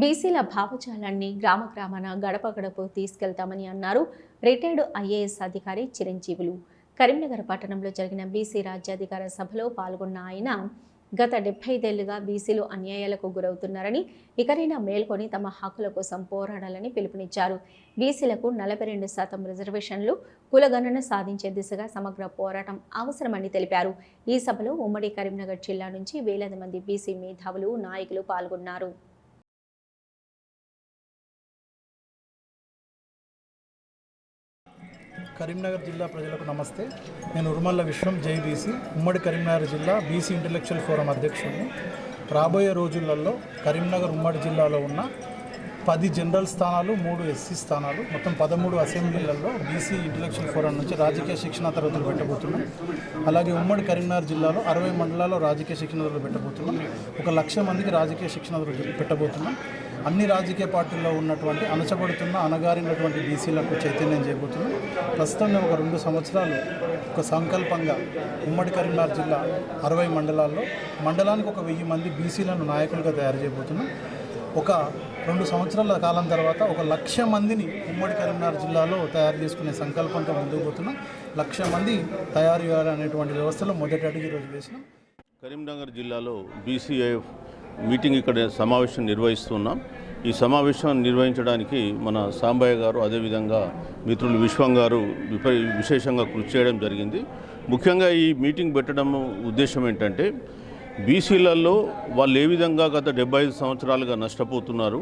బీసీల భావజాలాన్ని గ్రామ గ్రామాన గడప గడప తీసుకెళ్తామని అన్నారు రిటైర్డ్ ఐఏఎస్ అధికారి చిరంజీవులు. కరీంనగర్ పట్టణంలో జరిగిన బీసీ రాజ్యాధికార సభలో పాల్గొన్న ఆయన గత డెబ్బై ఐదేళ్ళుగా బీసీలు అన్యాయాలకు గురవుతున్నారని ఇకనైనా మేల్కొని తమ హక్కుల కోసం పోరాడాలని పిలుపునిచ్చారు. బీసీలకు నలభై రెండు శాతం రిజర్వేషన్లు కులగణన సాధించే దిశగా సమగ్ర పోరాటం అవసరమని తెలిపారు. ఈ సభలో ఉమ్మడి కరీంనగర్ జిల్లా నుంచి వేలాది మంది బీసీ మేధావులు నాయకులు పాల్గొన్నారు. కరీంనగర్ జిల్లా ప్రజలకు నమస్తే. నేను ఉరుమల్ల విశ్వం జైబీసీ ఉమ్మడి కరీంనగర్ జిల్లా బీసీ ఇంటలెక్చువల్ ఫోరం అధ్యక్షుడిని. రాబోయే రోజులలో కరీంనగర్ ఉమ్మడి జిల్లాలో ఉన్న పది జనరల్ స్థానాలు మూడు ఎస్సీ స్థానాలు మొత్తం పదమూడు అసెంబ్లీలలో బీసీ ఇంటలెక్చువల్ ఫోరం నుంచి రాజకీయ శిక్షణ తరగతులు పెట్టబోతున్నాం. అలాగే ఉమ్మడి కరీంనగర్ జిల్లాలో అరవై మండలాల్లో రాజకీయ శిక్షణ తరగతులు పెట్టబోతున్నాం. ఒక లక్ష మందికి రాజకీయ శిక్షణ తరగతులు పెట్టబోతున్నాం. అన్ని రాజకీయ పార్టీల్లో ఉన్నటువంటి అణచబడుతున్న అణగారినటువంటి బీసీలకు చైతన్యం చేయబోతున్నాం ప్రస్తుతం మేము ఒక రెండు సంవత్సరాలు ఒక సంకల్పంగా ఉమ్మడి కరీంనగర్ జిల్లా అరవై మండలాల్లో మండలానికి ఒక వెయ్యి మంది బీసీలను నాయకులుగా తయారు చేయబోతున్నాం. ఒక రెండు సంవత్సరాల కాలం తర్వాత ఒక లక్ష మందిని ఉమ్మడి కరీంనగర్ జిల్లాలో తయారు చేసుకునే సంకల్పంతో ముందుకు పోతున్నాం. లక్ష మంది తయారు చేయాలనేటువంటి వ్యవస్థలో మొదటి అడుగు ఈరోజు వేసినాం. కరీంనగర్ జిల్లాలో బీసీఐఎఫ్ మీటింగ్ ఇక్కడ సమావేశం నిర్వహిస్తున్నాం. ఈ సమావేశం నిర్వహించడానికి మన సాంబయ్య గారు అదేవిధంగా మిత్రులు విశ్వం గారు విప విశేషంగా కృషి చేయడం జరిగింది. ముఖ్యంగా ఈ మీటింగ్ పెట్టడం ఉద్దేశం ఏంటంటే బీసీలలో వాళ్ళు ఏ విధంగా గత డెబ్బై ఐదు సంవత్సరాలుగా నష్టపోతున్నారు.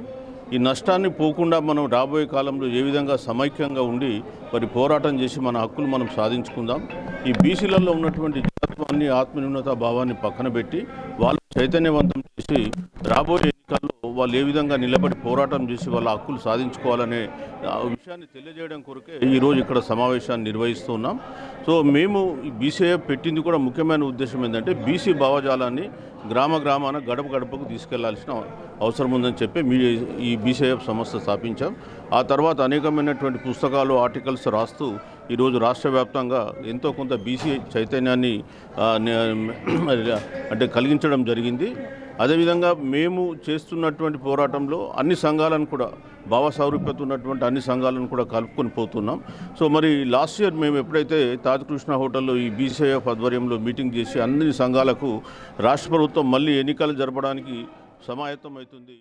ఈ నష్టాన్ని పోకుండా మనం రాబోయే కాలంలో ఏ విధంగా సమైక్యంగా ఉండి మరి పోరాటం చేసి మన హక్కులు మనం సాధించుకుందాం. ఈ బీసీలలో ఉన్నటువంటి జనత్వాన్ని ఆత్మన్యూనత భావాన్ని పక్కన పెట్టి వాళ్ళు చైతన్యవంతం చేసి రాబోయే వాళ్ళు ఏ విధంగా నిలబడి పోరాటం చేసి వాళ్ళ హక్కులు సాధించుకోవాలనే విషయాన్ని తెలియజేయడం కొరకే ఈరోజు ఇక్కడ సమావేశాన్ని నిర్వహిస్తున్నాం సో మేము ఈ బీసీఎఫ్ పెట్టింది కూడా ముఖ్యమైన ఉద్దేశం ఏంటంటే బీసీ భావజాలాన్ని గ్రామ గ్రామాన గడప గడపకు తీసుకెళ్ళాల్సిన అవసరం ఉందని చెప్పి మీ ఈ బీసీఎఫ్ సంస్థ స్థాపించాం. ఆ తర్వాత అనేకమైనటువంటి పుస్తకాలు ఆర్టికల్స్ రాస్తూ ఈరోజు రాష్ట్ర వ్యాప్తంగా ఎంతో కొంత బీసీ చైతన్యాన్ని అంటే కలిగించడం జరిగింది. అదేవిధంగా మేము చేస్తున్నటువంటి పోరాటంలో అన్ని సంఘాలను కూడా భావ సారూప్యత ఉన్నటువంటి అన్ని సంఘాలను కూడా కలుపుకొని పోతున్నాం. సో మరి లాస్ట్ ఇయర్ మేము ఎప్పుడైతే తాజ్ హోటల్లో ఈ బీసీఎఫ్ ఆధ్వర్యంలో మీటింగ్ చేసి అన్ని సంఘాలకు రాష్ట్ర ప్రభుత్వం మళ్ళీ ఎన్నికలు జరపడానికి సమాయత్తం అవుతుంది